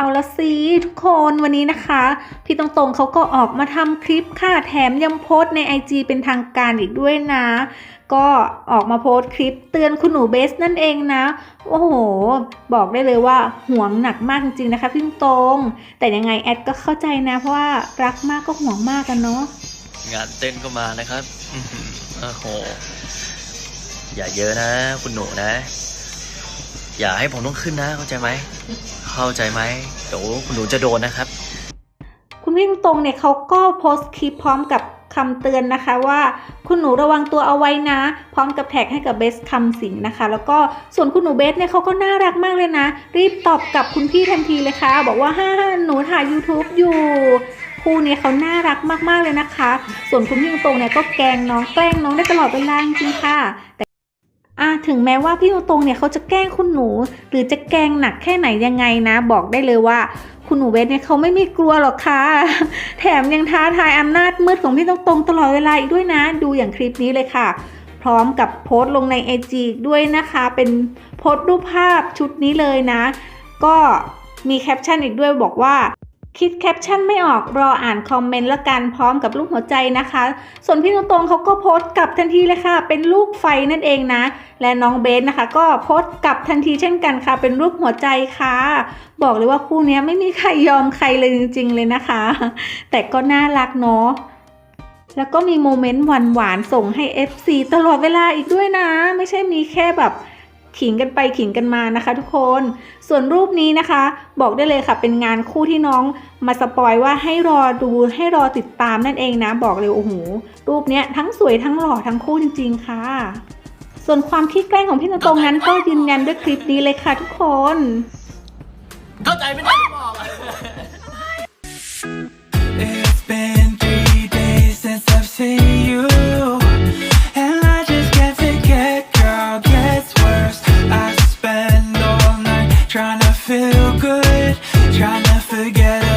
เอาละสิทุกคนวันนี้นะคะ พี่ตรงๆเขาก็ออกมาทำคลิปค่ะแถมยังโพสใน IG เป็นทางการอีกด้วยนะ ก็ออกมาโพสคลิปเตือนคุณหนูเบสนั่นเองนะ โอ้โห บอกได้เลยว่าห่วงหนักมากจริงๆนะคะพี่ตรงแต่ยังไงแอดก็เข้าใจนะ เพราะว่ารักมากก็ห่วงมากกันเนาะงานเต้นก็มานะครับโอ้โหอย่าเยอะนะ คุณหนูนะ อย่าให้ผมต้องขึ้นนะ เข้าใจไหม เข้าใจไหมเดี๋ยวคุณหนูจะโดนนะครับ คุณพี่ตรงเนี่ยเขาก็โพสต์คลิปพร้อมกับคำเตือนนะคะว่าคุณหนูระวังตัวเอาไว้นะ พร้อมกับแท็กให้กับเบสคำสิงนะคะ แล้วก็ส่วนคุณหนูเบสเนี่ยเขาก็น่ารักมากเลยนะ รีบตอบกับคุณพี่ทันทีเลยค่ะ บอกว่าฮ่าหนูถ่าย YouTube อยู่คู่นี้เขาน่ารักมากๆเลยนะคะ ส่วนคุณพี่ตรงเนี่ยก็แกล้งน้องแกล้งน้องได้ตลอดเวลาจริงค่ะแต่อะ ถึงแม้ว่าพี่ตรงๆเนี่ยเขาจะแกล้งคุณหนู หรือจะแกล้งหนักแค่ไหนยังไงนะ บอกได้เลยว่าคุณหนูเบสเนี่ยเขาไม่มีกลัวหรอกค่ะ แถมยังท้าทายอำนาจมืดของพี่ตรงๆตลอดเวลาอีกด้วยนะ ดูอย่างคลิปนี้เลยค่ะ พร้อมกับโพสต์ลงใน IG ด้วยนะคะ เป็นโพสต์รูปภาพชุดนี้เลยนะ ก็มีแคปชั่นอีกด้วยบอกว่า คิดแคปชั่นไม่ออกรออ่านคอมเมนต์ละกันพร้อมกับรูปหัวใจนะคะ ส่วนพี่ตรงๆเขาก็โพสต์กลับทันทีเลยค่ะ เป็นลูกไฟนั่นเองนะ และน้องเบสนะคะ ก็โพสต์กลับทันทีเช่นกันค่ะ เป็นรูปหัวใจค่ะ บอกเลยว่าคู่นี้ไม่มีใครยอมใครเลยจริง ๆ เลยนะคะ แต่ก็น่ารักเนาะแล้วก็มีโมเมนต์หวานๆส่งให้ FC ตลอดเวลาอีกด้วยนะ ไม่ใช่มีแค่แบบ ขิงกันไปขิงกันมานะคะ ทุกคน ส่วนรูปนี้นะคะ บอกได้เลยค่ะ เป็นงานคู่ที่น้องมาสปอยว่าให้รอดูให้รอติดตามนั่นเองนะ บอกเลยโอ้โหรูปเนี้ยทั้งสวยทั้งหล่อทั้งคู่จริงๆค่ะ ส่วนความคิดแกล้งของพี่ตรงๆนั้นก็ยืนยันด้วยคลิปนี้เลยค่ะ ทุกคน เข้าใจไหมเนี่ยที่บอกอะ trying to feel good, trying to forget